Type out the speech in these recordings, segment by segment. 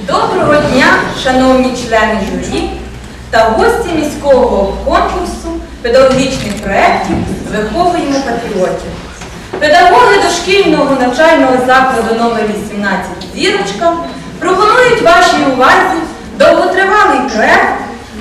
Доброго дня, шановні члени журі та гості міського конкурсу педагогічних проєктів Виховуємо патріотів. Педагоги дошкільного навчального закладу номер 18 Зірочка пропонують вашій увазі довготривалий проєкт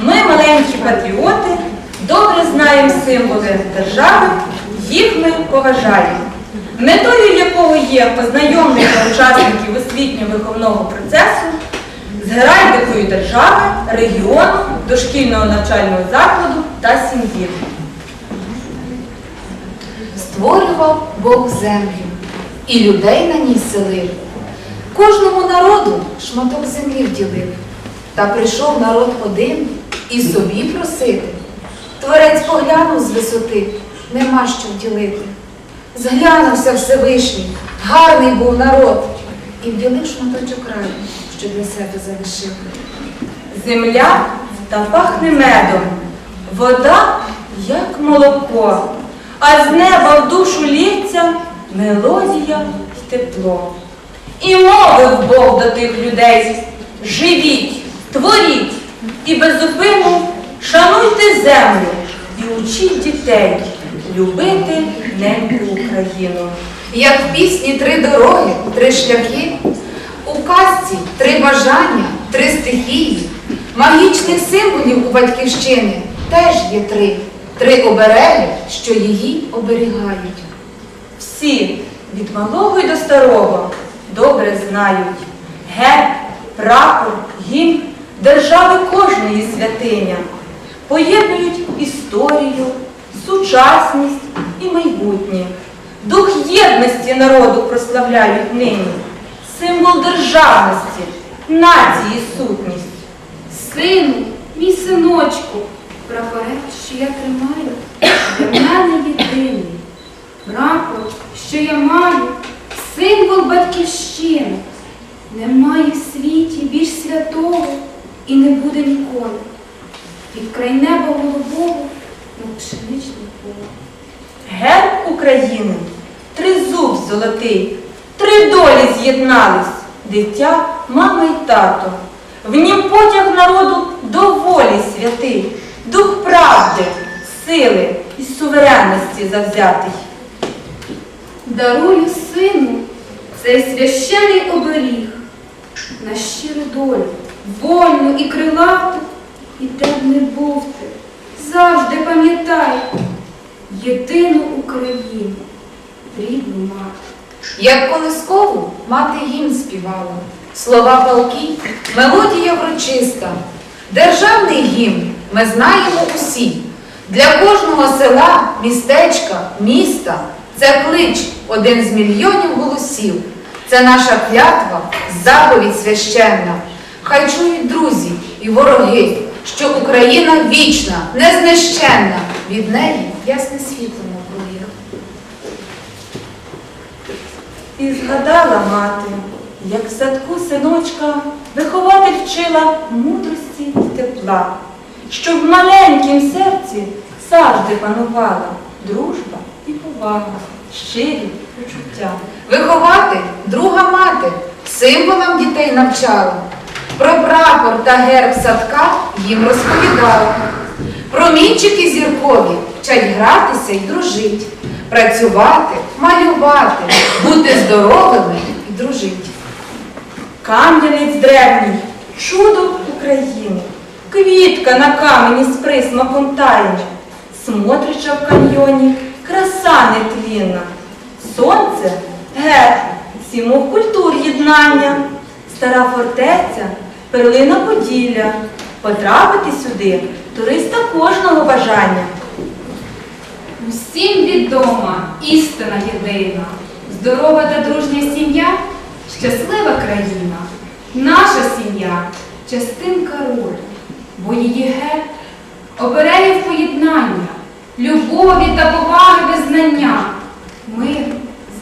Ми маленькі патріоти, добре знаємо символи держави, їх ми поважаємо метою якого є познайомлення учасників освітньо-виховного процесу з геральдикою держави, регіону, дошкільного навчального закладу та сім'ї. Створював Бог землю і людей на ній селив. Кожному народу шматок землі вділив. Та прийшов народ один і собі просити. Творець поглянув з висоти, нема що вділити. Зглянувся Всевишній, гарний був народ, і вділив шматочок краю, що для себе залишив. Земля та пахне медом, вода, як молоко, а з неба в душу лється мелодія й тепло. І мовив Бог до тих людей: живіть, творіть і безупину шануйте землю і учіть дітей любити неньку Україну. Як в пісні три дороги, три шляхи, у казці три бажання, три стихії, магічних символів у батьківщини теж є три, три обереги, що її оберігають. Всі від малого й до старого добре знають герб, прапор, гімн держави кожної святиня, поєднують історію, сучасність і майбутнє. Дух єдності народу прославляють нині, символ державності, нації сутність. Сину, мій синочку, прапорець, що я тримаю, для мене єдиний. Прапор, що я маю, символ батьківщини. Немає в світі більш святого і не буде ніколи. Під край неба голубого. Герб України, тризуб золотий, три долі з'єднались, дитя, мама й тато. В нім потяг народу до волі святий, дух правди, сили і суверенності завзятий. Дарую сину цей священий оберіг на щиру долю, вольну і крилату, і де не був завжди пам'ятай єдину Україну, рідну мати. Як колискову мати їм співала, слова палки, мелодія врочиста, державний гімн ми знаємо усі. Для кожного села, містечка, міста це клич один з мільйонів голосів. Це наша клятва, заповідь священна. Хай чують друзі і вороги, що Україна вічна, незнищенна, від неї ясне світло навкруги. І згадала мати, як в садку синочка вихователь вчила мудрості й тепла, щоб в маленькім серці завжди панувала дружба і повага, щирі почуття. Виховати друга мати, символам дітей навчала. Про прапор та герб садка їм розповідала. Промінчики зіркові вчать гратися й дружить, працювати, малювати, бути здоровими і дружить. Кам'янець древній, чудо України, квітка на камені з присмаком тайни, смотрича в каньйоні, краса нетлінна, сонце герб, сімох культур єднання, стара фортеця, перлина Поділля. Потрапити сюди туриста кожного бажання. Усім відома істина єдина, здорова та дружня сім'я, щаслива країна. Наша сім'я частинка ролі, бо її герб оберегів поєднання, любові та поваги визнання, мир,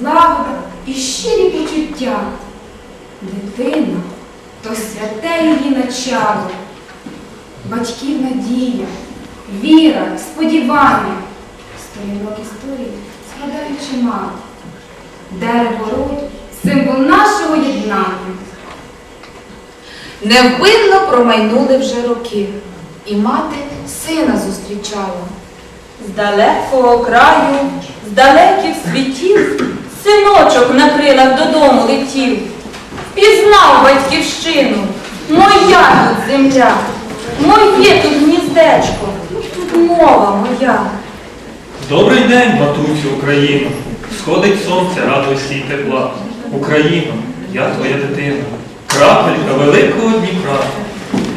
злагода і щирі почуття. Дитина то святе її начало, батьків надія, віра, сподівання. Сторінок історії згадаю чимало. Дерево роду – символ нашого єднання. Невпинно промайнули вже роки, і мати сина зустрічала. З далекого краю, з далеких світів, синочок на крилах додому летів. Пізнав батьківщину, моя тут земля, моє тут гніздечко, тут мова моя. Добрий день, матусю Україно. Сходить сонце радості й тепла. Україно, я твоя дитина. Крапелька великого Дніпра.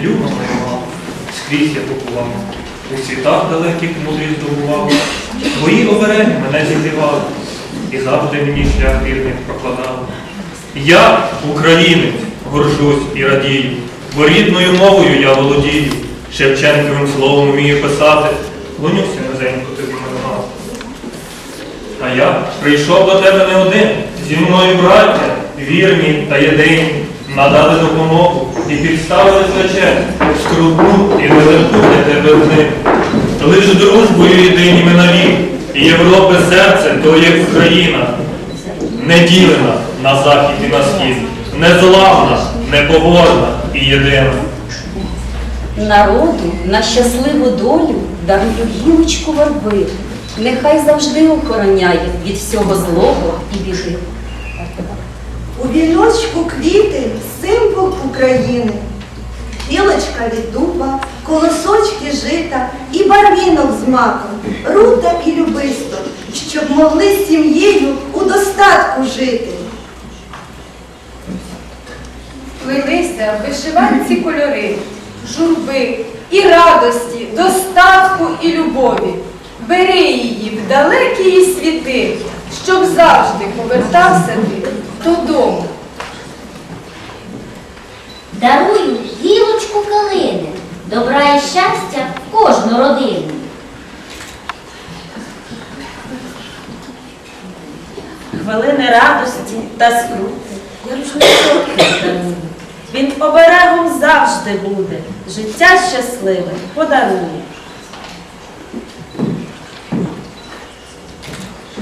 Люба моя мама, скрізь я побував. У світах далеких мудрість здобував. Твої обереги мене зігрівали. І завжди мені шлях вірний прокладали. Я, українець, горжусь і радію, бо рідною мовою я володію. Шевченковим словом вмію писати, клонюся низенько тобі нога. А я прийшов до тебе не один, зі мною браття, вірні та єдині, надали допомогу і підставили плече, скрутну і нелегку для тебе в них. Лиш дружбою єдині ми навік, і Європи серце то є Україна, не ділена на захід і на схід, незламна, непоборна і єдина. Народу на щасливу долю дарую гілочку верби. Нехай завжди охороняє від всього злого і біди. У віночку квіти символ України. Гілочка від дуба, колосочки жита і барвінок з маком, рута і любисто, щоб могли з сім'єю у достатку жити. Плелися в вишиванці кольори, журби і радості, достатку і любові. Бери її в далекі її світи, щоб завжди повертався ти додому. Дарую гілочку калини, добра і щастя в кожну родину. Хвилини радості та скрути, я рушничок дарую. Завжди буде, життя щасливе подарує.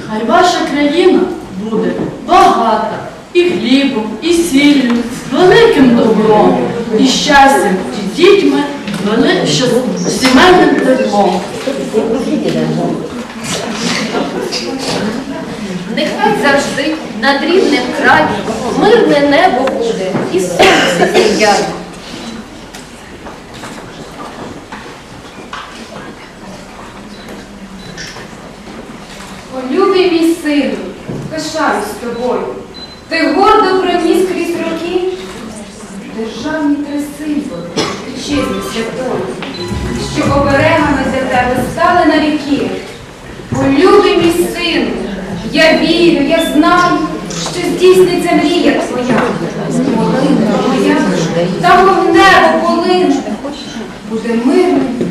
Хай ваша країна буде багата і хлібом, і сіллю, великим добром, і щастям, і дітьми, вели... що... сімейним теплом. Нехай завжди над рідним краєм мирне небо буде і сонце зім'яне. О, любий мій сину, пишаюсь тобою. Ти гордо проніс крізь роки державні три символи вітчизни святої, що оберегами для тебе стали на віки. О, мій сину, я вірю, я знаю, що здійсниться мрія твоя. Молитва моя, та в небо полине, буде мирним.